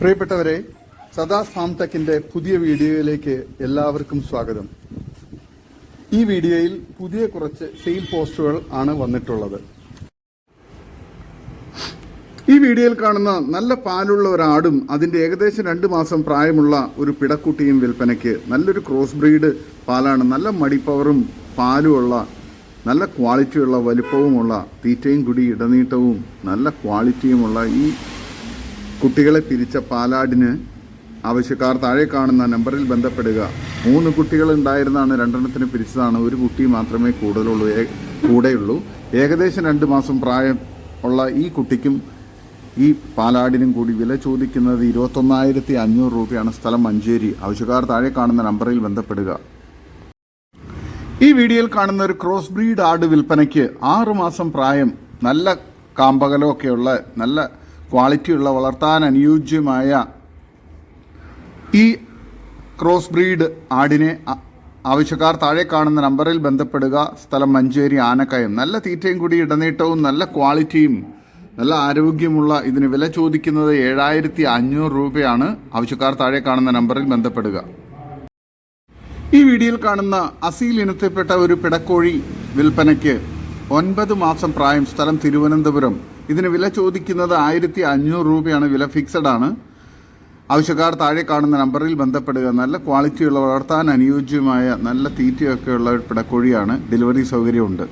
പ്രിയപ്പെട്ടവരെ സദാ ഫാം പുതിയ വീഡിയോയിലേക്ക് എല്ലാവർക്കും സ്വാഗതം. ഈ വീഡിയോയിൽ പുതിയ കുറച്ച് സെയിൽ പോസ്റ്റുകൾ ആണ് വന്നിട്ടുള്ളത്. ഈ വീഡിയോയിൽ കാണുന്ന നല്ല പാലുള്ള ഒരാടും അതിന്റെ ഏകദേശം രണ്ട് മാസം പ്രായമുള്ള ഒരു പിടക്കുട്ടിയും വിൽപ്പനയ്ക്ക് നല്ലൊരു ക്രോസ് ബ്രീഡ് പാലാണ് നല്ല മടിപ്പവറും പാലുമുള്ള നല്ല ക്വാളിറ്റിയുള്ള വലിപ്പവുമുള്ള തീറ്റയും കുടി ഇടനീട്ടവും നല്ല ക്വാളിറ്റിയുമുള്ള ഈ കുട്ടികളെ പിരിച്ച പാലാടിന് ആവശ്യക്കാർ താഴെ കാണുന്ന നമ്പറിൽ ബന്ധപ്പെടുക. മൂന്ന് കുട്ടികൾ ഉണ്ടായിരുന്നാണ് രണ്ടെണ്ണത്തിന് പിരിച്ചതാണ്. ഒരു കുട്ടി മാത്രമേ കൂടുതലുള്ളൂ കൂടെയുള്ളൂ. ഏകദേശം രണ്ട് മാസം പ്രായം ഉള്ള ഈ കുട്ടിക്കും ഈ പാലാടിനും കൂടി വില ചോദിക്കുന്നത് ഇരുപത്തൊന്നായിരത്തി അഞ്ഞൂറ് രൂപയാണ് സ്ഥലം മഞ്ചേരി. ആവശ്യക്കാർ താഴെ കാണുന്ന നമ്പറിൽ ബന്ധപ്പെടുക. ഈ വീഡിയോയിൽ കാണുന്ന ഒരു ക്രോസ് ബ്രീഡ് ആട് വിൽപ്പനയ്ക്ക് ആറുമാസം പ്രായം നല്ല കാമ്പകലമൊക്കെയുള്ള നല്ല ക്വാളിറ്റിയുള്ള വളർത്താൻ അനുയോജ്യമായ ഈ ക്രോസ് ബ്രീഡ് ആടിനെ ആവശ്യക്കാർ താഴെ കാണുന്ന നമ്പറിൽ ബന്ധപ്പെടുക. സ്ഥലം മഞ്ചേരി ആനക്കയം. നല്ല തീറ്റയും കൂടി ഇടനീട്ടവും നല്ല ക്വാളിറ്റിയും നല്ല ആരോഗ്യമുള്ള ഇതിന് വില ചോദിക്കുന്നത് ഏഴായിരത്തി അഞ്ഞൂറ് രൂപയാണ്. ആവശ്യക്കാർ താഴെ കാണുന്ന നമ്പറിൽ ബന്ധപ്പെടുക. ഈ വീഡിയോയിൽ കാണുന്ന അസീൽ ഇനത്തിൽപ്പെട്ട ഒരു പിടക്കോഴി വിൽപ്പനയ്ക്ക് ഒൻപത് മാസം പ്രായം സ്ഥലം തിരുവനന്തപുരം. ഇതിന് വില ചോദിക്കുന്നത് ആയിരത്തി അഞ്ഞൂറ് രൂപയാണ്. വില ഫിക്സഡ് ആണ്. ആവശ്യക്കാർ താഴെ കാണുന്ന നമ്പറിൽ ബന്ധപ്പെടുക. നല്ല ക്വാളിറ്റിയുള്ള വളർത്താൻ അനുയോജ്യമായ നല്ല തീറ്റയൊക്കെയുള്ള ഒരു പിടക്കോഴിയാണ്. ഡെലിവറി സൗകര്യമുണ്ട്.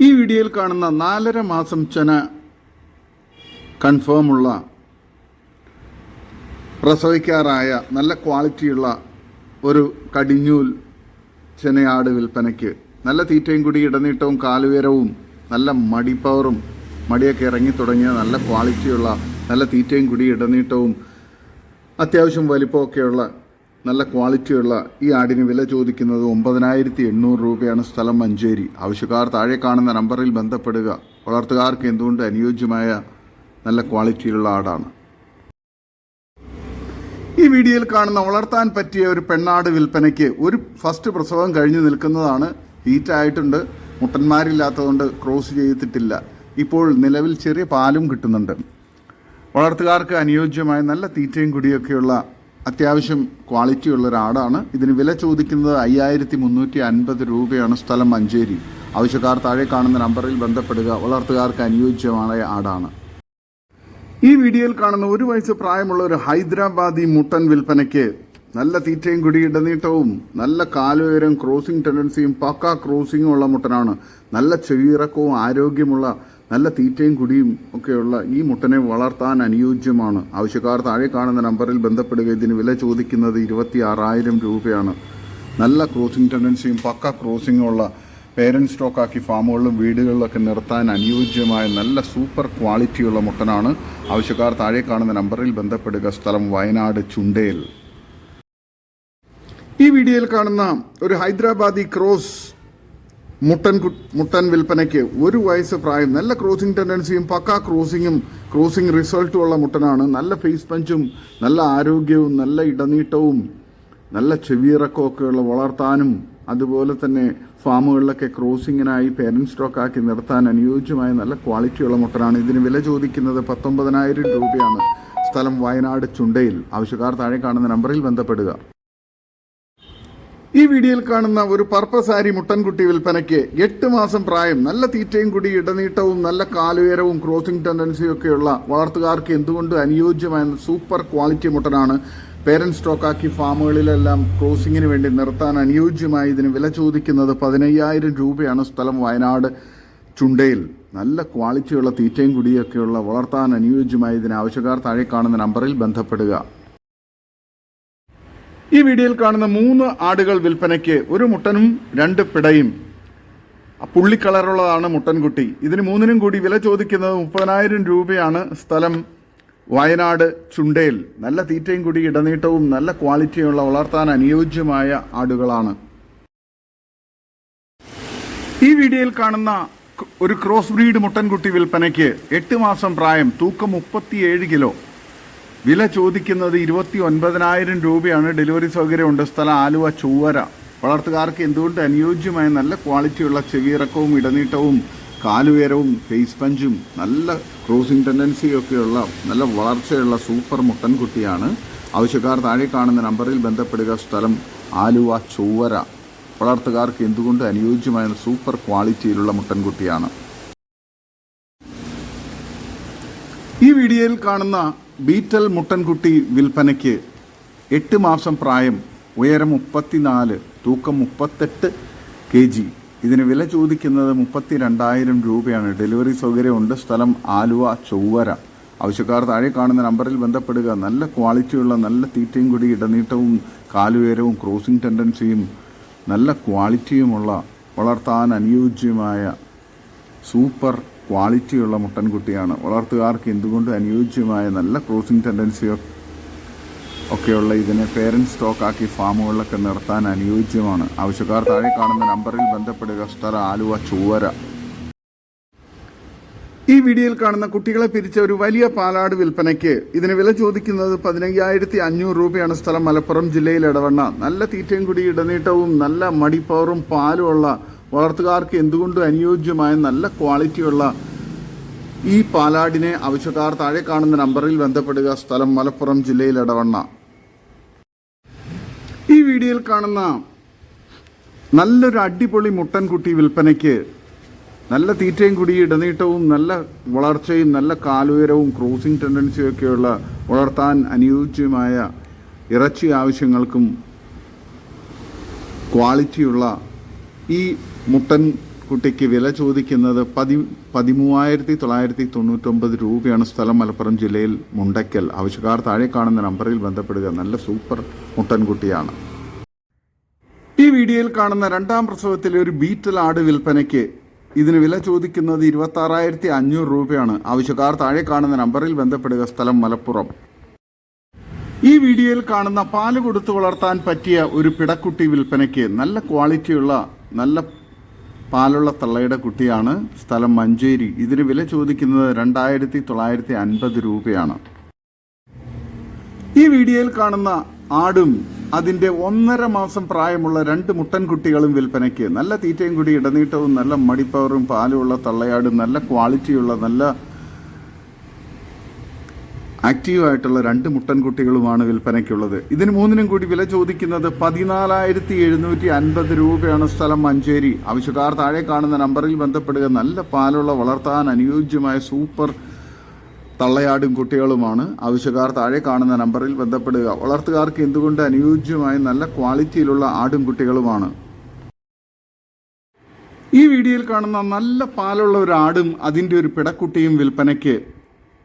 ഈ വീഡിയോയിൽ കാണുന്ന നാലര മാസം ചെന കൺഫേമുള്ള പ്രസവിക്കാറായ നല്ല ക്വാളിറ്റിയുള്ള ഒരു കടിഞ്ഞൂൽ ചെനയാട് വിൽപ്പനയ്ക്ക്. നല്ല തീറ്റയും കൂടി ഇടനീട്ടവും കാലുയരവും നല്ല മടിപ്പവറും മടിയൊക്കെ ഇറങ്ങി തുടങ്ങിയ നല്ല ക്വാളിറ്റിയുള്ള നല്ല തീറ്റയും കൂടി ഇടനീട്ടവും അത്യാവശ്യം വലിപ്പമൊക്കെയുള്ള നല്ല ക്വാളിറ്റിയുള്ള ഈ ആടിന് വില ചോദിക്കുന്നത് ഒമ്പതിനായിരത്തി എണ്ണൂറ് രൂപയാണ് സ്ഥലം മഞ്ചേരി. ആവശ്യക്കാർ താഴെ കാണുന്ന നമ്പറിൽ ബന്ധപ്പെടുക. വളർത്തുകാർക്ക് എന്തുകൊണ്ട് അനുയോജ്യമായ നല്ല ക്വാളിറ്റിയിലുള്ള ആടാണ്. ഈ വീഡിയോയിൽ കാണുന്ന വളർത്താൻ പറ്റിയ ഒരു പെണ്ണാട് വിൽപ്പനയ്ക്ക് ഒരു ഫസ്റ്റ് പ്രസവം കഴിഞ്ഞു നിൽക്കുന്നതാണ് ഹീറ്റായിട്ടുണ്ട് മുട്ടന്മാരില്ലാത്തതുകൊണ്ട് ക്രോസ് ചെയ്തിട്ടില്ല. ഇപ്പോൾ നിലവിൽ ചെറിയ പാലും കിട്ടുന്നുണ്ട്. വളർത്തുകാർക്ക് അനുയോജ്യമായ നല്ല തീറ്റയും കുടിയൊക്കെയുള്ള അത്യാവശ്യം ക്വാളിറ്റിയുള്ള ഒരാടാണ് ഇതിന് വില ചോദിക്കുന്നത് അയ്യായിരത്തി മുന്നൂറ്റി അൻപത് രൂപയാണ് സ്ഥലം മഞ്ചേരി. ആവശ്യക്കാർ താഴെ കാണുന്ന നമ്പറിൽ ബന്ധപ്പെടുക വളർത്തുകാർക്ക് അനുയോജ്യമായ ആടാണ്. ഈ വീഡിയോയിൽ കാണുന്ന ഒരു വയസ്സ് പ്രായമുള്ള ഒരു ഹൈദരാബാദി മുട്ടൻ വിൽപ്പനയ്ക്ക് നല്ല തീറ്റയും കുടി ഇടനീട്ടവും നല്ല കാലുയരം ക്രോസിംഗ് ടെൻഡൻസിയും പക്ക ക്രോസിംഗും ഉള്ള മുട്ടനാണ്. നല്ല ചെവിയിറക്കവും ആരോഗ്യമുള്ള നല്ല തീറ്റയും കുടിയും ഒക്കെയുള്ള ഈ മുട്ടനെ വളർത്താൻ അനുയോജ്യമാണ്. ആവശ്യക്കാർ താഴെ കാണുന്ന നമ്പറിൽ ബന്ധപ്പെടുക ഇതിന് വില ചോദിക്കുന്നത് ഇരുപത്തി ആറായിരം രൂപയാണ്. നല്ല ക്രോസിംഗ് ടെൻഡൻസിയും പക്ക ക്രോസിംഗും ഉള്ള പേരന്റ് സ്റ്റോക്കാക്കി ഫാമുകളിലും വീടുകളിലൊക്കെ നിർത്താൻ അനുയോജ്യമായ നല്ല സൂപ്പർ ക്വാളിറ്റിയുള്ള മുട്ടനാണ് ആവശ്യക്കാർ താഴെ കാണുന്ന നമ്പറിൽ ബന്ധപ്പെടുക. സ്ഥലം വയനാട് ചുണ്ടേൽ. ഈ വീഡിയോയിൽ കാണുന്ന ഒരു ഹൈദരാബാദി ക്രോസ് മുട്ടൻ മുട്ടൻ വിൽപ്പനയ്ക്ക് ഒരു വയസ്സ് പ്രായം നല്ല ക്രോസിംഗ് ടെൻഡൻസിയും പക്ക ക്രോസിങ്ങും ക്രോസിംഗ് റിസൾട്ടും ഉള്ള മുട്ടനാണ്. നല്ല ഫേസ് പഞ്ചും നല്ല ആരോഗ്യവും നല്ല ഇടനീട്ടവും നല്ല ചെവിയിറക്കമൊക്കെയുള്ള വളർത്താനും അതുപോലെ തന്നെ ഫാമുകളിലൊക്കെ ക്രോസിങ്ങിനായി പേരന്റ് സ്റ്റോക്ക് ആക്കി നിർത്താൻ അനുയോജ്യമായ നല്ല ക്വാളിറ്റിയുള്ള മുട്ടനാണ്. ഇതിന് വില ചോദിക്കുന്നത് പത്തൊമ്പതിനായിരം രൂപയാണ്. സ്ഥലം വയനാട് ചുണ്ടയിൽ. ആവശ്യക്കാർ താഴെ കാണുന്ന നമ്പറിൽ ബന്ധപ്പെടുക. ഈ വീഡിയോയിൽ കാണുന്ന ഒരു പർപ്പസാരി മുട്ടൻകുട്ടി വിൽപ്പനയ്ക്ക് എട്ട് മാസം പ്രായം നല്ല തീറ്റയും കൂടി ഇടനീട്ടവും നല്ല കാലുയരവും ക്രോസിംഗ് ടെൻഡൻസിയും ഒക്കെയുള്ള വളർത്തുകാർക്ക് എന്തുകൊണ്ട് അനുയോജ്യമായ സൂപ്പർ ക്വാളിറ്റി മുട്ടനാണ്? പേരന്റ് സ്റ്റോക്കാക്കി ഫാമുകളിലെല്ലാം ക്രോസിങ്ങിന് വേണ്ടി നിർത്താൻ അനുയോജ്യമായി ഇതിന് വില ചോദിക്കുന്നത് പതിനയ്യായിരം രൂപയാണ് സ്ഥലം വയനാട് ചുണ്ടയിൽ. നല്ല ക്വാളിറ്റിയുള്ള തീറ്റയും കുടിയൊക്കെയുള്ള വളർത്താൻ അനുയോജ്യമായി ഇതിന് ആവശ്യക്കാർ താഴെ കാണുന്ന നമ്പറിൽ ബന്ധപ്പെടുക. ഈ വീഡിയോയിൽ കാണുന്ന മൂന്ന് ആടുകൾ വിൽപ്പനയ്ക്ക് ഒരു മുട്ടനും രണ്ട് പിടയും. പുള്ളിക്കളറുള്ളതാണ് പുള്ളി കളറുള്ളതാണ് മുട്ടൻകുട്ടി. ഇതിന് മൂന്നിനും കൂടി വില ചോദിക്കുന്നത് മുപ്പതിനായിരം രൂപയാണ് സ്ഥലം വയനാട് ചുണ്ടയിൽ നല്ല തീറ്റയും കൂടി ഇടനീട്ടവും നല്ല ക്വാളിറ്റിയുള്ള വളർത്താൻ അനുയോജ്യമായ ആടുകളാണ്. ഈ വീഡിയോയിൽ കാണുന്ന ഒരു ക്രോസ് ബ്രീഡ് മുട്ടൻകുട്ടി വിൽപ്പനയ്ക്ക് എട്ട് മാസം പ്രായം തൂക്കം മുപ്പത്തിയേഴ് കിലോ. വില ചോദിക്കുന്നത് ഇരുപത്തി ഒൻപതിനായിരം രൂപയാണ്. ഡെലിവറി സൗകര്യമുണ്ട്. സ്ഥലം ആലുവ ചൊവ്വര. വളർത്തുകാർക്ക് എന്തുകൊണ്ട് അനുയോജ്യമായ നല്ല ക്വാളിറ്റിയുള്ള ചെവിയിറക്കവും ഇടനീട്ടവും കാലുയരവും ഫേസ് പഞ്ചും നല്ല ക്രോസിംഗ് ടെൻഡൻസിയൊക്കെയുള്ള നല്ല വളർച്ചയുള്ള സൂപ്പർ മുട്ടൻകുട്ടിയാണ് ആവശ്യക്കാർ താഴെ കാണുന്ന നമ്പറിൽ ബന്ധപ്പെടുക സ്ഥലം ആലുവ ചൊവ്വര. വളർത്തുകാർക്ക് എന്തുകൊണ്ട് അനുയോജ്യമായ സൂപ്പർ ക്വാളിറ്റിയിലുള്ള മുട്ടൻകുട്ടിയാണ് ഈ വീഡിയോയിൽ കാണുന്ന ബീറ്റൽ മുട്ടൻകുട്ടി വിൽപ്പനയ്ക്ക് എട്ട് മാസം പ്രായം ഉയരം മുപ്പത്തിനാല് തൂക്കം മുപ്പത്തെട്ട് കെ ജി. ഇതിന് വില ചോദിക്കുന്നത് മുപ്പത്തി രണ്ടായിരം രൂപയാണ്. ഡെലിവറി സൗകര്യമുണ്ട്. സ്ഥലം ആലുവ ചൊവ്വര. ആവശ്യക്കാർ താഴെ കാണുന്ന നമ്പറിൽ ബന്ധപ്പെടുക. നല്ല ക്വാളിറ്റിയുള്ള നല്ല തീറ്റയും കൂടി ഇടനീട്ടവും കാലുയരവും ക്രോസിംഗ് ടെൻഡൻസിയും നല്ല ക്വാളിറ്റിയുമുള്ള വളർത്താൻ അനുയോജ്യമായ സൂപ്പർ ക്വാളിറ്റിയുള്ള മുട്ടൻകുട്ടിയാണ്. വളർത്തുകാർക്ക് എന്തുകൊണ്ടും അനുയോജ്യമായ നല്ല ക്രോസിംഗ് ടെൻഡൻസിയോ ഒക്കെയുള്ള ഇതിനെ പേരന്റ് സ്റ്റോക്കാക്കി ഫാമുകളിലൊക്കെ നിർത്താൻ അനുയോജ്യമാണ്. ആവശ്യക്കാർ താഴെ കാണുന്ന നമ്പറിൽ ബന്ധപ്പെടുക സ്ഥലം ആലുവ ചൂവര. ഈ വീഡിയോയിൽ കാണുന്ന കുട്ടികളെ പിരിച്ച ഒരു വലിയ പാലാട് വിൽപ്പനയ്ക്ക് ഇതിന് വില ചോദിക്കുന്നത് പതിനയ്യായിരത്തി അഞ്ഞൂറ് രൂപയാണ് സ്ഥലം മലപ്പുറം ജില്ലയിൽ ഇടവണ്ണ നല്ല തീറ്റയും കുടി ഇടനീട്ടവും നല്ല മടിപ്പവറും പാലുമുള്ള വളർത്തുകാർക്ക് എന്തുകൊണ്ടും അനുയോജ്യമായ നല്ല ക്വാളിറ്റിയുള്ള ഈ പാലാടിനെ ആവശ്യക്കാർ താഴെ കാണുന്ന നമ്പറിൽ ബന്ധപ്പെടുക സ്ഥലം മലപ്പുറം ജില്ലയിൽ ഇടവണ്ണ വീഡിയോയിൽ കാണുന്ന നല്ലൊരു അടിപൊളി മുട്ടൻകുട്ടി വിൽപ്പനയ്ക്ക് നല്ല തീറ്റയും കൂടി ഇടനീട്ടവും നല്ല വളർച്ചയും നല്ല കാലുയരവും ക്രോസിംഗ് ടെൻഡൻസിയും ഒക്കെയുള്ള വളർത്താൻ അനുയോജ്യമായ ഇറച്ചി ആവശ്യങ്ങൾക്കും ക്വാളിറ്റിയുള്ള ഈ മുട്ടൻ കുട്ടിക്ക് വില ചോദിക്കുന്നത് പതി പതിമൂവായിരത്തി തൊള്ളായിരത്തി തൊണ്ണൂറ്റൊമ്പത് രൂപയാണ് സ്ഥലം മലപ്പുറം ജില്ലയിൽ മുണ്ടയ്ക്കൽ. ആവശ്യക്കാർ താഴെ കാണുന്ന നമ്പറിൽ ബന്ധപ്പെടുക. നല്ല സൂപ്പർ മുട്ടൻകുട്ടിയാണ്. വീഡിയോയിൽ കാണുന്ന രണ്ടാം പ്രസവത്തിലെ ഒരു ബീറ്റൽ ആട് വിൽപ്പനയ്ക്ക് ഇതിന് വില ചോദിക്കുന്നത് ഇരുപത്തി ആറായിരത്തി അഞ്ഞൂറ് രൂപയാണ്. ആവശ്യക്കാർ താഴെ കാണുന്ന നമ്പറിൽ ബന്ധപ്പെടുക. സ്ഥലം മലപ്പുറം. ഈ വീഡിയോയിൽ കാണുന്ന പാൽ കൊടുത്തു വളർത്താൻ പറ്റിയ ഒരു പിടക്കുട്ടി വിൽപ്പനയ്ക്ക് നല്ല ക്വാളിറ്റിയുള്ള നല്ല പാലുള്ള തള്ളയുടെ കുട്ടിയാണ് സ്ഥലം മഞ്ചേരി. ഇതിന് വില ചോദിക്കുന്നത് രണ്ടായിരത്തി തൊള്ളായിരത്തി അൻപത് രൂപയാണ്. ഈ വീഡിയോയിൽ കാണുന്ന ആടും അതിന്റെ ഒന്നര മാസം പ്രായമുള്ള രണ്ട് മുട്ടൻകുട്ടികളും വിൽപ്പനയ്ക്ക്. നല്ല തീറ്റയും കൂടി ഇടനീട്ടവും നല്ല മടിപ്പവറും പാലുമുള്ള തള്ളയാടും നല്ല ക്വാളിറ്റിയുള്ള നല്ല ആക്റ്റീവായിട്ടുള്ള രണ്ട് മുട്ടൻകുട്ടികളുമാണ് വിൽപ്പനയ്ക്കുള്ളത്. ഇതിന് മൂന്നിനും കൂടി വില ചോദിക്കുന്നത് പതിനാലായിരത്തി എഴുന്നൂറ്റി അൻപത് രൂപയാണ് സ്ഥലം മഞ്ചേരി. ആവശ്യക്കാർ താഴെ കാണുന്ന നമ്പറിൽ ബന്ധപ്പെടുക. നല്ല പാലുള്ള വളർത്താൻ അനുയോജ്യമായ സൂപ്പർ തള്ളയാടും കുട്ടികളുമാണ്. ആവശ്യക്കാർ താഴെ കാണുന്ന നമ്പറിൽ ബന്ധപ്പെടുക. വളർത്തുകാർക്ക് എന്തുകൊണ്ട് അനുയോജ്യമായ നല്ല ക്വാളിറ്റിയിലുള്ള ആടും കുട്ടികളുമാണ്? ഈ വീഡിയോയിൽ കാണുന്ന നല്ല പാലുള്ള ഒരു ആടും അതിന്റെ ഒരു പിടക്കുട്ടിയും വിൽപ്പനയ്ക്ക്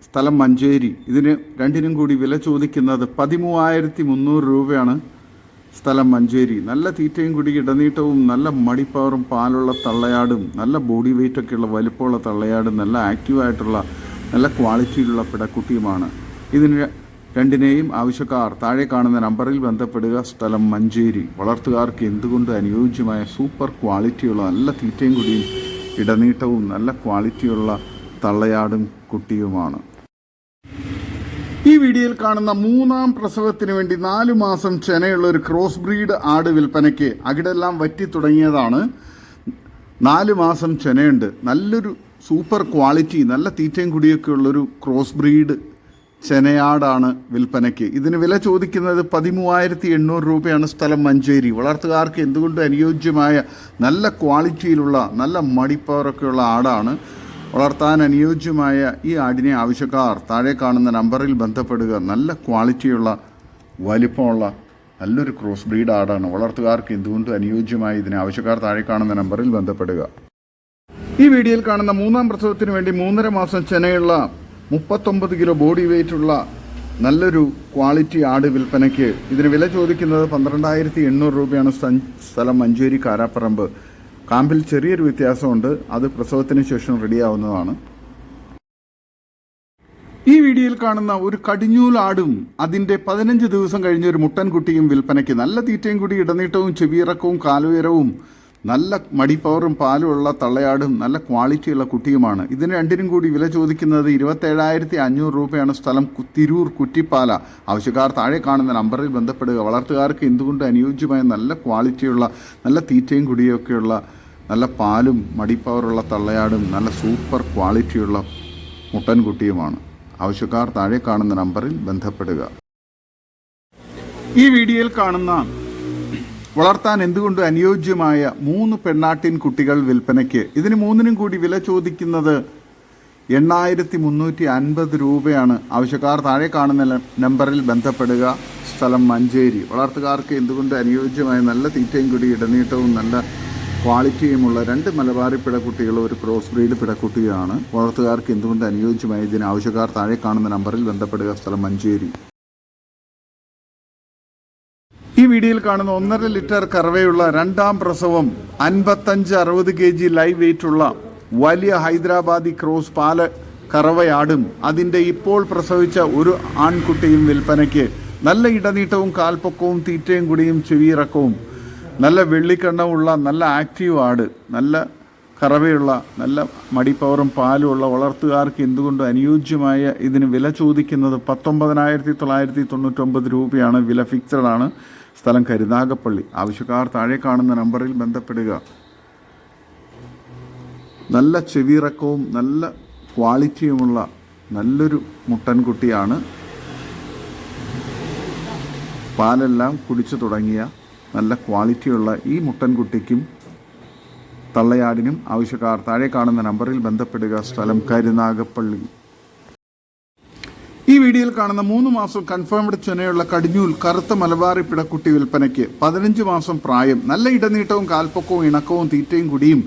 സ്ഥലം മഞ്ചേരി. ഇതിന് രണ്ടിനും കൂടി വില ചോദിക്കുന്നത് പതിമൂവായിരത്തി മുന്നൂറ് രൂപയാണ് സ്ഥലം മഞ്ചേരി. നല്ല തീറ്റയും കൂടി ഇടനീട്ടവും നല്ല മടിപ്പവറും പാലുള്ള തള്ളയാടും നല്ല ബോഡി വെയിറ്റ് ഒക്കെയുള്ള വലിപ്പമുള്ള തള്ളയാടും നല്ല ആക്റ്റീവായിട്ടുള്ള നല്ല ക്വാളിറ്റിയിലുള്ള പിടക്കുട്ടിയുമാണ്. ഇതിന് രണ്ടിനെയും ആവശ്യക്കാർ താഴെ കാണുന്ന നമ്പറിൽ ബന്ധപ്പെടുക. സ്ഥലം മഞ്ചേരി. വളർത്തുകാർക്ക് എന്തുകൊണ്ട് അനുയോജ്യമായ സൂപ്പർ ക്വാളിറ്റിയുള്ള നല്ല തീറ്റയും കുടിയും ഇടനീട്ടവും നല്ല ക്വാളിറ്റിയുള്ള തള്ളയാടും കുട്ടിയുമാണ്. ഈ വീഡിയോയിൽ കാണുന്ന മൂന്നാം പ്രസവത്തിന് വേണ്ടി നാലു മാസം ചെനയുള്ള ഒരു ക്രോസ് ബ്രീഡ് ആട് വിൽപ്പനയ്ക്ക് അകിടെല്ലാം വറ്റി തുടങ്ങിയതാണ്. നാല് മാസം ചെനയുണ്ട്. നല്ലൊരു സൂപ്പർ ക്വാളിറ്റി നല്ല തീറ്റയും കുടിയൊക്കെ ഉള്ളൊരു ക്രോസ് ബ്രീഡ് ചെനയാടാണ് വിൽപ്പനയ്ക്ക്. ഇതിന് വില ചോദിക്കുന്നത് പതിമൂവായിരത്തി എണ്ണൂറ് രൂപയാണ് സ്ഥലം മഞ്ചേരി. വളർത്തുകാർക്ക് എന്തുകൊണ്ടും അനുയോജ്യമായ നല്ല ക്വാളിറ്റിയിലുള്ള നല്ല മടിപ്പവറൊക്കെയുള്ള ആടാണ് വളർത്താൻ അനുയോജ്യമായ ഈ ആടിനെ ആവശ്യക്കാർ താഴെ കാണുന്ന നമ്പറിൽ ബന്ധപ്പെടുക. നല്ല ക്വാളിറ്റിയുള്ള വലിപ്പമുള്ള നല്ലൊരു ക്രോസ് ബ്രീഡ് ആടാണ്. വളർത്തുകാർക്ക് എന്തുകൊണ്ടും അനുയോജ്യമായ ഇതിനെ ആവശ്യക്കാർ താഴെ കാണുന്ന നമ്പറിൽ ബന്ധപ്പെടുക. ഈ വീഡിയോയിൽ കാണുന്ന മൂന്നാം പ്രസവത്തിന് വേണ്ടി മൂന്നര മാസം ചെനയുള്ള മുപ്പത്തൊമ്പത് കിലോ ബോഡി വെയിറ്റ് ഉള്ള നല്ലൊരു ക്വാളിറ്റി ആട് വിൽപ്പനയ്ക്ക് ഇതിന് വില ചോദിക്കുന്നത് പന്ത്രണ്ടായിരത്തി എണ്ണൂറ് രൂപയാണ് സ്ഥ- സ്ഥലം മഞ്ചേരി കാരാപ്പറമ്പ്. കാമ്പിൽ ചെറിയൊരു വ്യത്യാസമുണ്ട്. അത് പ്രസവത്തിന് ശേഷം റെഡിയാവുന്നതാണ്. ഈ വീഡിയോയിൽ കാണുന്ന ഒരു കടിഞ്ഞൂൽ ആടും അതിന്റെ പതിനഞ്ച് ദിവസം കഴിഞ്ഞ ഒരു മുട്ടൻകുട്ടിയും വിൽപ്പനയ്ക്ക് നല്ല തീറ്റയും കൂടി ഇടനീട്ടവും ചെവിയിറക്കവും കാലുയരവും നല്ല മടിപ്പവറും പാലുമുള്ള തള്ളയാടും നല്ല ക്വാളിറ്റിയുള്ള കുട്ടിയുമാണ്. ഇതിന് രണ്ടിനും കൂടി വില ചോദിക്കുന്നത് ഇരുപത്തേഴായിരത്തി അഞ്ഞൂറ് രൂപയാണ് സ്ഥലം തിരൂർ കുറ്റിപ്പാല. ആവശ്യക്കാർ താഴെ കാണുന്ന നമ്പറിൽ ബന്ധപ്പെടുക. വളർത്തുകാർക്ക് എന്തുകൊണ്ട് അനുയോജ്യമായ നല്ല ക്വാളിറ്റിയുള്ള നല്ല തീറ്റയും കുടിയൊക്കെയുള്ള നല്ല പാലും മടിപ്പവറുള്ള തള്ളയാടും നല്ല സൂപ്പർ ക്വാളിറ്റിയുള്ള മുട്ടൻകുട്ടിയുമാണ് ആവശ്യക്കാർ താഴെ കാണുന്ന നമ്പറിൽ ബന്ധപ്പെടുക. ഈ വീഡിയോയിൽ കാണുന്ന വളർത്താൻ എന്തുകൊണ്ട് അനുയോജ്യമായ മൂന്ന് പെണ്ണാട്ടിൻ കുട്ടികൾ വിൽപ്പനയ്ക്ക്? ഇതിന് മൂന്നിനും കൂടി വില ചോദിക്കുന്നത് എണ്ണായിരത്തി മുന്നൂറ്റി അൻപത് രൂപയാണ്. ആവശ്യക്കാർ താഴെ കാണുന്ന നമ്പറിൽ ബന്ധപ്പെടുക. സ്ഥലം മഞ്ചേരി. വളർത്തുകാർക്ക് എന്തുകൊണ്ട് അനുയോജ്യമായ നല്ല തീറ്റയും കൂടി ഇടനീട്ടവും നല്ല ക്വാളിറ്റിയുമുള്ള രണ്ട് മലബാറി പിടക്കുട്ടികളും ഒരു ക്രോസ് ബ്രീഡ് പിടക്കുട്ടിയാണ്. വളർത്തുകാർക്ക് എന്തുകൊണ്ട് അനുയോജ്യമായ? ഇതിന് ആവശ്യക്കാർ താഴെ കാണുന്ന നമ്പറിൽ ബന്ധപ്പെടുക. സ്ഥലം മഞ്ചേരി. ഈ വീഡിയോയിൽ കാണുന്ന ഒന്നര ലിറ്റർ കറവയുള്ള രണ്ടാം പ്രസവം അൻപത്തഞ്ച് അറുപത് കെ ജി ലൈവ് വെയിറ്റ് ഉള്ള വലിയ ഹൈദരാബാദി ക്രോസ് പാൽ കറവയാടും. അതിന്റെ ഇപ്പോൾ പ്രസവിച്ച ഒരു ആൺകുട്ടിയും വിൽപ്പനയ്ക്ക് നല്ല ഇടനീട്ടവും കാൽപ്പൊക്കവും തീറ്റയും കുടിയും ചെവിയിറക്കവും നല്ല വെള്ളിക്കണ്ണമുള്ള നല്ല ആക്റ്റീവ് ആട് നല്ല കറവയുള്ള നല്ല മടിപ്പവറും പാലുമുള്ള വളർത്തുകാർക്ക് എന്തുകൊണ്ട് അനുയോജ്യമായ ഇതിന് വില ചോദിക്കുന്നത് പത്തൊമ്പതിനായിരത്തി തൊള്ളായിരത്തി തൊണ്ണൂറ്റൊമ്പത് രൂപയാണ്. വില ഫിക്സഡ് ആണ്. സ്ഥലം കരുനാഗപ്പള്ളി. ആവശ്യക്കാർ താഴെ കാണുന്ന നമ്പറിൽ ബന്ധപ്പെടുക. നല്ല ചെവിയിറക്കവും നല്ല ക്വാളിറ്റിയുമുള്ള നല്ലൊരു മുട്ടൻകുട്ടിയാണ്. പാലെല്ലാം കുടിച്ചു തുടങ്ങിയ നല്ല ക്വാളിറ്റിയുള്ള ഈ മുട്ടൻകുട്ടിക്കും തള്ളയാടിനും ആവശ്യക്കാർ താഴെ കാണുന്ന നമ്പറിൽ ബന്ധപ്പെടുക. സ്ഥലം കരുനാഗപ്പള്ളി. വീഡിയോയിൽ കാണുന്ന മൂന്ന് മാസം കൺഫേംഡ് ചുനയുള്ള കടിഞ്ഞൂൽ കറുത്ത മലബാറി പിടക്കുട്ടി വിൽപ്പനയ്ക്ക് പതിനഞ്ച് മാസം പ്രായം നല്ല ഇടനീട്ടവും കാൽപ്പൊക്കവും ഇണക്കവും തീറ്റയും കുടിയും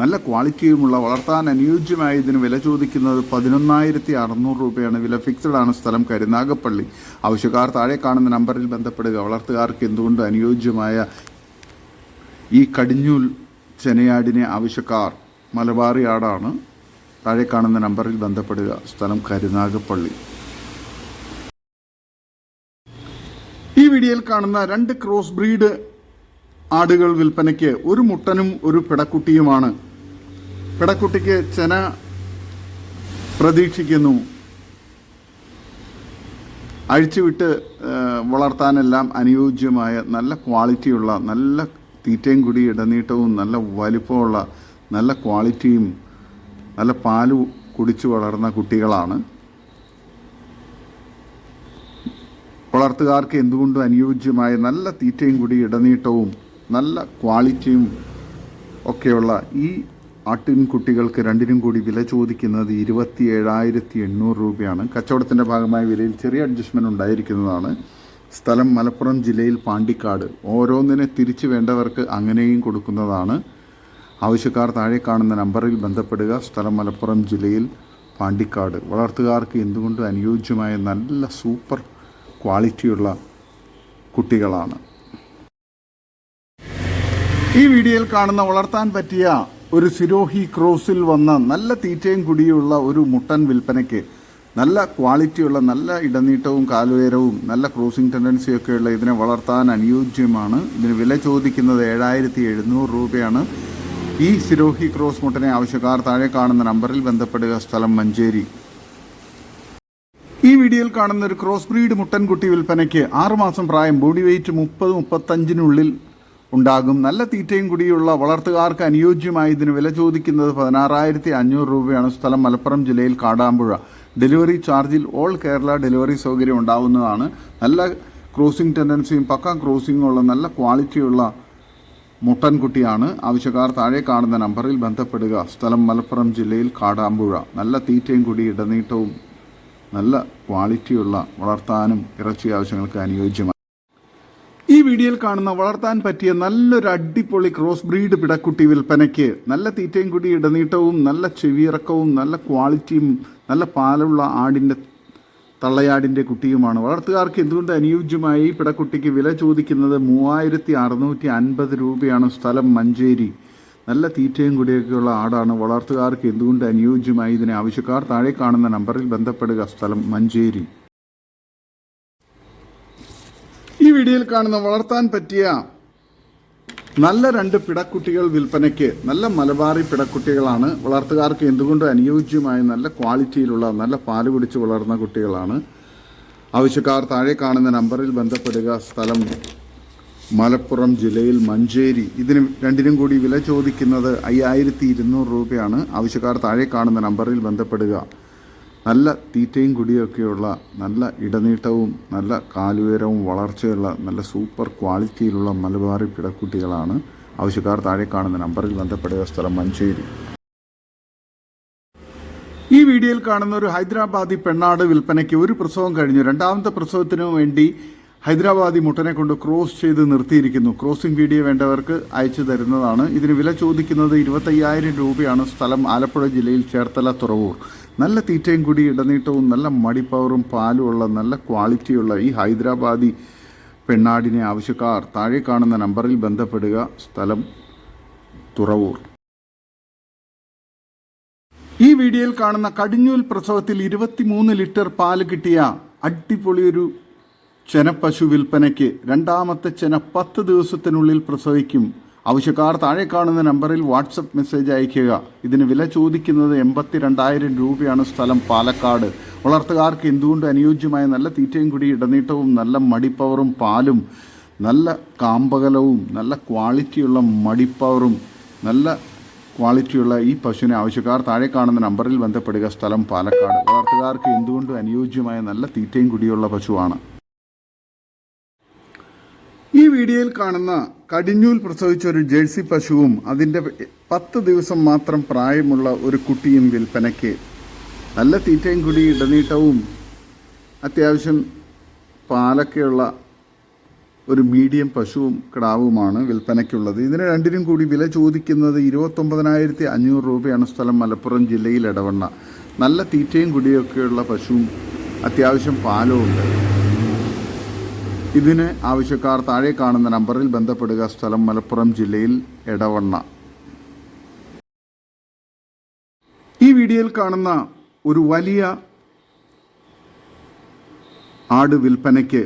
നല്ല ക്വാളിറ്റിയുമുള്ള വളർത്താൻ അനുയോജ്യമായ ഇതിന് വില ചോദിക്കുന്നത് പതിനൊന്നായിരത്തി അറുന്നൂറ് രൂപയാണ്. വില ഫിക്സഡ് ആണ് സ്ഥലം കരുനാഗപ്പള്ളി ആവശ്യക്കാർ താഴെ കാണുന്ന നമ്പറിൽ ബന്ധപ്പെടുക. വളർത്തുകാർക്ക് എന്തുകൊണ്ട് അനുയോജ്യമായ ഈ കടിഞ്ഞൂൽ ചെനയാടിനെ ആവശ്യക്കാർ മലബാറി ആടാണ്? താഴെ കാണുന്ന നമ്പറിൽ ബന്ധപ്പെടുക. സ്ഥലം കരുനാഗപ്പള്ളി വീഡിയോയിൽ കാണുന്ന രണ്ട് ക്രോസ് ബ്രീഡ് ആടുകൾ വിൽപ്പനയ്ക്ക് ഒരു മുട്ടനും ഒരു പിടക്കുട്ടിയുമാണ്. പിടക്കുട്ടിക്ക് ചെന പ്രതീക്ഷിക്കുന്നു. അഴിച്ചുവിട്ട് വളർത്താനെല്ലാം അനുയോജ്യമായ നല്ല ക്വാളിറ്റിയുള്ള നല്ല തീറ്റയും കുടി ഇടനീട്ടവും നല്ല വലിപ്പമുള്ള നല്ല ക്വാളിറ്റിയും നല്ല പാൽ കുടിച്ചു വളർന്ന കുട്ടികളാണ്. വളർത്തുകാർക്ക് എന്തുകൊണ്ടും അനുയോജ്യമായ നല്ല തീറ്റയും കൂടി ഇടനീട്ടവും നല്ല ക്വാളിറ്റിയും ഒക്കെയുള്ള ഈ ആട്ടിൻകുട്ടികൾക്ക് രണ്ടിനും കൂടി വില ചോദിക്കുന്നത് ഇരുപത്തി ഏഴായിരത്തി എണ്ണൂറ് രൂപയാണ്. കച്ചവടത്തിന്റെ ഭാഗമായ വിലയിൽ ചെറിയ അഡ്ജസ്റ്റ്മെന്റ് ഉണ്ടായിരിക്കുന്നതാണ്. സ്ഥലം മലപ്പുറം ജില്ലയിൽ പാണ്ടിക്കാട്. ഓരോന്നിനെ തിരിച്ചു വേണ്ടവർക്ക് അങ്ങനെയും കൊടുക്കുന്നതാണ്. ആവശ്യക്കാർ താഴെ കാണുന്ന നമ്പറിൽ ബന്ധപ്പെടുക. സ്ഥലം മലപ്പുറം ജില്ലയിൽ പാണ്ടിക്കാട്. വളർത്തുകാർക്ക് എന്തുകൊണ്ടും അനുയോജ്യമായ നല്ല സൂപ്പർ ക്വാളിറ്റിയുള്ള കുട്ടികളാണ്. ഈ വീഡിയോയിൽ കാണുന്ന വളർത്താൻ പറ്റിയ ഒരു സിരോഹി ക്രോസിൽ വന്ന നല്ല തീറ്റയും കുടിയുള്ള ഒരു മുട്ടൻ വിൽപ്പനയ്ക്ക് നല്ല ക്വാളിറ്റിയുള്ള നല്ല ഇടനീട്ടവും കാലുയരവും നല്ല ക്രോസിംഗ് ടെൻഡൻസിയൊക്കെയുള്ള ഇതിനെ വളർത്താൻ അനുയോജ്യമാണ്. ഇതിന് വില ചോദിക്കുന്നത് ഏഴായിരത്തി എഴുന്നൂറ് രൂപയാണ്. ഈ സിരോഹി ക്രോസ് മുട്ടനെ ആവശ്യക്കാർ താഴെ കാണുന്ന നമ്പറിൽ ബന്ധപ്പെടുക. സ്ഥലം മഞ്ചേരി. വീഡിയോയിൽ കാണുന്ന ഒരു ക്രോസ് ബ്രീഡ് മുട്ടൻകുട്ടി വിൽപ്പനയ്ക്ക് ആറുമാസം പ്രായം ബോഡി വെയിറ്റ് മുപ്പത് മുപ്പത്തഞ്ചിനുള്ളിൽ ഉണ്ടാകും. നല്ല തീറ്റയും കുടിയുള്ള വളർത്തുകാർക്ക് അനുയോജ്യമായി ഇതിന് വില ചോദിക്കുന്നത് പതിനാറായിരത്തി അഞ്ഞൂറ് രൂപയാണ് സ്ഥലം മലപ്പുറം ജില്ലയിൽ കാടാമ്പുഴ. ഡെലിവറി ചാർജിൽ ഓൾ കേരള ഡെലിവറി സൗകര്യം ഉണ്ടാവുന്നതാണ്. നല്ല ക്രോസിംഗ് ടെൻഡൻസിയും പക്ക ക്രോസിംഗും ഉള്ള നല്ല ക്വാളിറ്റിയുള്ള മുട്ടൻകുട്ടിയാണ്. ആവശ്യക്കാർ താഴെ കാണുന്ന നമ്പറിൽ ബന്ധപ്പെടുക. സ്ഥലം മലപ്പുറം ജില്ലയിൽ കാടാമ്പുഴ. നല്ല തീറ്റയും കൂടി ഇടനീട്ടവും നല്ല ക്വാളിറ്റിയുള്ള വളർത്താനും ഇറച്ചി ആവശ്യങ്ങൾക്ക് അനുയോജ്യമാണ്. ഈ വീഡിയോയിൽ കാണുന്ന വളർത്താൻ പറ്റിയ നല്ലൊരു അടിപൊളി ക്രോസ് ബ്രീഡ് പിടക്കുട്ടി വിൽപ്പനയ്ക്ക് നല്ല തീറ്റയും കൂടി ഇടനീട്ടവും നല്ല ചെവിയിറക്കവും നല്ല ക്വാളിറ്റിയും നല്ല പാലുള്ള ആടിന്റെ തള്ളയാടിന്റെ കുട്ടിയുമാണ്. വളർത്തുകാർക്ക് എന്തുകൊണ്ട് അനുയോജ്യമായി പിടക്കുട്ടിക്ക് വില ചോദിക്കുന്നത് മൂവായിരത്തി അറുന്നൂറ്റി അൻപത് രൂപയാണ് സ്ഥലം മഞ്ചേരി. നല്ല തീറ്റയും കൂടിയൊക്കെയുള്ള ആടാണ്. വളർത്തുകാർക്ക് എന്തുകൊണ്ട് അനുയോജ്യമായി ഇതിനെ ആവശ്യക്കാർ താഴെ കാണുന്ന നമ്പറിൽ ബന്ധപ്പെടുക. സ്ഥലം മഞ്ചേരി. ഈ വീഡിയോയിൽ കാണുന്ന വളർത്താൻ പറ്റിയ നല്ല രണ്ട് പിടക്കുട്ടികൾ വിൽപ്പനയ്ക്ക് നല്ല മലബാറി പിടക്കുട്ടികളാണ്. വളർത്തുകാർക്ക് എന്തുകൊണ്ട് അനുയോജ്യമായ നല്ല ക്വാളിറ്റിയിലുള്ള നല്ല പാൽ കുടിച്ച് വളർന്ന കുട്ടികളാണ്. ആവശ്യക്കാർ താഴെ കാണുന്ന നമ്പറിൽ ബന്ധപ്പെടുക. സ്ഥലം മലപ്പുറം ജില്ലയിൽ മഞ്ചേരി. ഇതിന് രണ്ടിനും കൂടി വില ചോദിക്കുന്നത് അയ്യായിരത്തി ഇരുന്നൂറ് രൂപയാണ്. ആവശ്യക്കാർ താഴെ കാണുന്ന നമ്പറിൽ ബന്ധപ്പെടുക. നല്ല തീറ്റയും കുടിയൊക്കെയുള്ള നല്ല ഇടനീട്ടവും നല്ല കാലുയരവും വളർച്ചയുള്ള നല്ല സൂപ്പർ ക്വാളിറ്റിയിലുള്ള മലബാറി പിടക്കുട്ടികളാണ് ആവശ്യക്കാർ താഴെ കാണുന്ന നമ്പറിൽ ബന്ധപ്പെടുക സ്ഥലം മഞ്ചേരി. ഈ വീഡിയോയിൽ കാണുന്ന ഒരു ഹൈദരാബാദി പെണ്ണാട് വിൽപ്പനയ്ക്ക് ഒരു പ്രസവം കഴിഞ്ഞു. രണ്ടാമത്തെ പ്രസവത്തിനു വേണ്ടി ഹൈദരാബാദി മുട്ടനെ കൊണ്ട് ക്രോസ് ചെയ്ത് നിർത്തിയിരിക്കുന്നു. ക്രോസിംഗ് വീഡിയോ വേണ്ടവർക്ക് അയച്ചു തരുന്നതാണ്. ഇതിന് വില ചോദിക്കുന്നത് ഇരുപത്തയ്യായിരം രൂപയാണ്. സ്ഥലം ആലപ്പുഴ ജില്ലയിൽ ചേർത്തല തുറവൂർ. നല്ല തീറ്റയും കൂടി ഇടനീട്ടവും നല്ല മടിപ്പവറും പാലുമുള്ള നല്ല ക്വാളിറ്റിയുള്ള ഈ ഹൈദരാബാദി പെണ്ണാടിനെ ആവശ്യക്കാർ താഴെ കാണുന്ന നമ്പറിൽ ബന്ധപ്പെടുക. സ്ഥലം തുറവൂർ. ഈ വീഡിയോയിൽ കാണുന്ന കടിഞ്ഞൂൽ പ്രസവത്തിൽ ഇരുപത്തിമൂന്ന് ലിറ്റർ പാൽ കിട്ടിയ അടിപൊളിയൊരു ചെനപ്പശു വിൽപ്പനയ്ക്ക് രണ്ടാമത്തെ ചെന പത്ത് ദിവസത്തിനുള്ളിൽ പ്രസവിക്കും. ആവശ്യക്കാർ താഴെ കാണുന്ന നമ്പറിൽ വാട്സപ്പ് മെസ്സേജ് അയയ്ക്കുക. ഇതിന് വില ചോദിക്കുന്നത് എൺപത്തി രണ്ടായിരം രൂപയാണ് സ്ഥലം പാലക്കാട്. വളർത്തുകാർക്ക് എന്തുകൊണ്ട് അനുയോജ്യമായ നല്ല തീറ്റയും കൂടി ഇടനീട്ടവും നല്ല മടിപ്പവറും പാലും നല്ല കാമ്പകലവും നല്ല ക്വാളിറ്റിയുള്ള മടിപ്പവറും നല്ല ക്വാളിറ്റിയുള്ള ഈ പശുവിനെ ആവശ്യക്കാർ താഴെ കാണുന്ന നമ്പറിൽ ബന്ധപ്പെടുക സ്ഥലം പാലക്കാട്. വളർത്തുകാർക്ക് എന്തുകൊണ്ടും അനുയോജ്യമായ നല്ല തീറ്റയും കുടിയുള്ള പശുവാണ്. വീഡിയോയിൽ കാണുന്ന കടിഞ്ഞൂൽ പ്രസവിച്ച ഒരു ജേഴ്സി പശുവും അതിന്റെ പത്ത് ദിവസം മാത്രം പ്രായമുള്ള ഒരു കുട്ടിയും വിൽപ്പനയ്ക്ക് നല്ല തീറ്റയും കുടി ഇടനീട്ടവും അത്യാവശ്യം പാലൊക്കെയുള്ള ഒരു മീഡിയം പശുവും കിടാവുമാണ് വിൽപ്പനയ്ക്കുള്ളത്. ഇതിന് രണ്ടിനും കൂടി വില ചോദിക്കുന്നത് ഇരുപത്തൊമ്പതിനായിരത്തി അഞ്ഞൂറ് രൂപയാണ് സ്ഥലം മലപ്പുറം ജില്ലയിൽ ഇടവണ്ണ നല്ല തീറ്റയും കുടിയൊക്കെയുള്ള പശുവും അത്യാവശ്യം പാലും ഉണ്ട് ഇതിന് ആവശ്യക്കാർ താഴെ കാണുന്ന നമ്പറിൽ ബന്ധപ്പെടുക. സ്ഥലം മലപ്പുറം ജില്ലയിൽ എടവണ്ണ. ഈ വീഡിയോയിൽ കാണുന്ന ഒരു വലിയ ആട് വിൽപ്പനയ്ക്ക്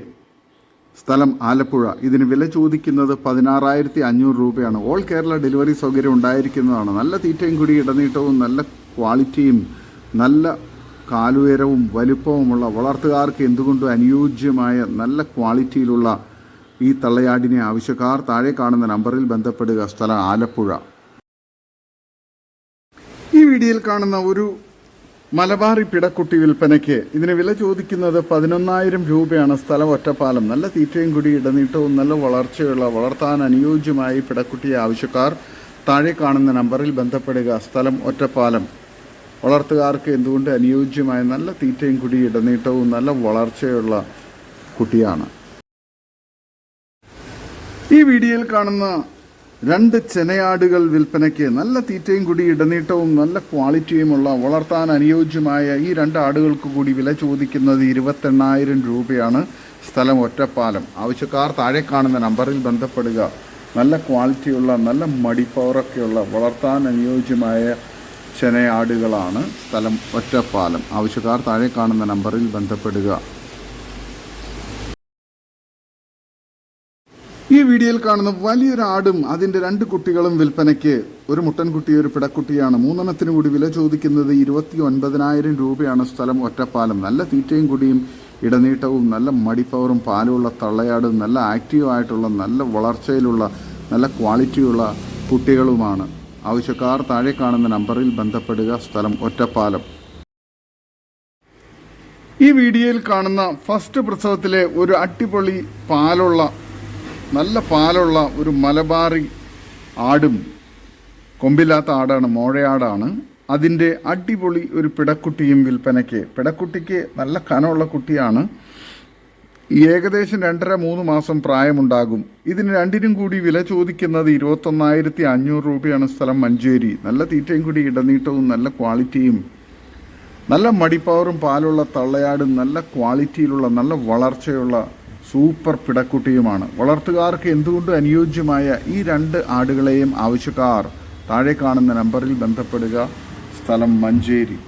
സ്ഥലം ആലപ്പുഴ. ഇതിന് വില ചോദിക്കുന്നത് പതിനാറായിരത്തി അഞ്ഞൂറ് രൂപയാണ്. ഓൾ കേരള ഡെലിവറി സൗകര്യം ഉണ്ടായിരിക്കുന്നതാണ്. നല്ല തീറ്റയും കൂടി ഇടനീട്ടവും നല്ല ക്വാളിറ്റിയും നല്ല കാലുയരവും വലുപ്പവുമുള്ള വളർത്തുകാർക്ക് എന്തുകൊണ്ടും അനുയോജ്യമായ നല്ല ക്വാളിറ്റിയിലുള്ള ഈ തള്ളയാടിനെ ആവശ്യക്കാർ താഴെ കാണുന്ന നമ്പറിൽ ബന്ധപ്പെടുക. സ്ഥലം ആലപ്പുഴ. ഈ വീഡിയോയിൽ കാണുന്ന ഒരു മലബാറി പിടക്കുട്ടി വിൽപ്പനയ്ക്ക് ഇതിന് വില ചോദിക്കുന്നത് പതിനൊന്നായിരം രൂപയാണ്. സ്ഥലം ഒറ്റപ്പാലം. നല്ല തീറ്റയും കൂടി ഇടനീട്ടവും നല്ല വളർച്ചയുള്ള വളർത്താൻ അനുയോജ്യമായ പിടക്കുട്ടിയെ ആവശ്യക്കാർ താഴെ കാണുന്ന നമ്പറിൽ ബന്ധപ്പെടുക. സ്ഥലം ഒറ്റപ്പാലം. വളർത്തുകാർക്ക് എന്തുകൊണ്ട് അനുയോജ്യമായ നല്ല തീറ്റയും കുടി ഇടനീട്ടവും നല്ല വളർച്ചയുള്ള കുട്ടിയാണ്. ഈ വീഡിയോയിൽ കാണുന്ന രണ്ട് ചെനയാടുകൾ വിൽപ്പനയ്ക്ക് നല്ല തീറ്റയും കൂടി ഇടനീട്ടവും നല്ല ക്വാളിറ്റിയുമുള്ള വളർത്താൻ അനുയോജ്യമായ ഈ രണ്ട് ആടുകൾക്ക് കൂടി വില ചോദിക്കുന്നത് ഇരുപത്തെണ്ണായിരം രൂപയാണ്. സ്ഥലം ഒറ്റപ്പാലം. ആവശ്യക്കാർ താഴെ കാണുന്ന നമ്പറിൽ ബന്ധപ്പെടുക. നല്ല ക്വാളിറ്റിയുള്ള നല്ല മടിപ്പവറൊക്കെയുള്ള വളർത്താൻ അനുയോജ്യമായ ചെനയാടുകളാണ് സ്ഥലം ഒറ്റപ്പാലം. ആവശ്യക്കാർ താഴെ കാണുന്ന നമ്പറിൽ ബന്ധപ്പെടുക. ഈ വീഡിയോയിൽ കാണുന്ന വലിയൊരു ആടും അതിന്റെ രണ്ട് കുട്ടികളും വിൽപ്പനയ്ക്ക് ഒരു മുട്ടൻകുട്ടി ഒരു പിടക്കുട്ടിയാണ്. മൂന്നെണ്ണത്തിന് കൂടി വില ചോദിക്കുന്നത് ഇരുപത്തി ഒൻപതിനായിരം രൂപയാണ് സ്ഥലം ഒറ്റപ്പാലം. നല്ല തീറ്റയും കുടിയും ഇടനീട്ടവും നല്ല മടിപ്പവറും പാലുമുള്ള തള്ളയാടും നല്ല ആക്റ്റീവായിട്ടുള്ള നല്ല വളർച്ചയിലുള്ള നല്ല ക്വാളിറ്റിയുള്ള കുട്ടികളുമാണ്. ആവശ്യക്കാർ താഴെ കാണുന്ന നമ്പറിൽ ബന്ധപ്പെടുക സ്ഥലം ഒറ്റപ്പാലം. ഈ വീഡിയോയിൽ കാണുന്ന ഫസ്റ്റ് പ്രസവത്തിലെ ഒരു അടിപൊളി പാലുള്ള നല്ല പാലുള്ള ഒരു മലബാറി ആടും കൊമ്പില്ലാത്ത ആടാണ് മോഴയാടാണ്. അതിന്റെ അടിപൊളി ഒരു പിടക്കുട്ടിയും വിൽപ്പനയ്ക്ക്. പിടക്കുട്ടിക്ക് നല്ല കനമുള്ള കുട്ടിയാണ്. ഏകദേശം രണ്ടര മൂന്ന് മാസം പ്രായമുണ്ടാകും. ഇതിന് രണ്ടിനും കൂടി വില ചോദിക്കുന്നത് ഇരുപത്തൊന്നായിരത്തി അഞ്ഞൂറ് രൂപയാണ് സ്ഥലം മഞ്ചേരി. നല്ല തീറ്റയും കൂടി ഇടനീട്ടവും നല്ല ക്വാളിറ്റിയും നല്ല മടിപ്പവറും പാലുള്ള തള്ളയാടും നല്ല ക്വാളിറ്റിയിലുള്ള നല്ല വളർച്ചയുള്ള സൂപ്പർ പിടക്കുട്ടിയുമാണ്. വളർത്തുകാർക്ക് എന്തുകൊണ്ടും അനുയോജ്യമായ ഈ രണ്ട് ആടുകളെയും ആവശ്യക്കാർ താഴെ കാണുന്ന നമ്പറിൽ ബന്ധപ്പെടുക? സ്ഥലം മഞ്ചേരി.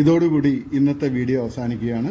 ഇതോടുകൂടി ഇന്നത്തെ വീഡിയോ അവസാനിക്കുകയാണ്.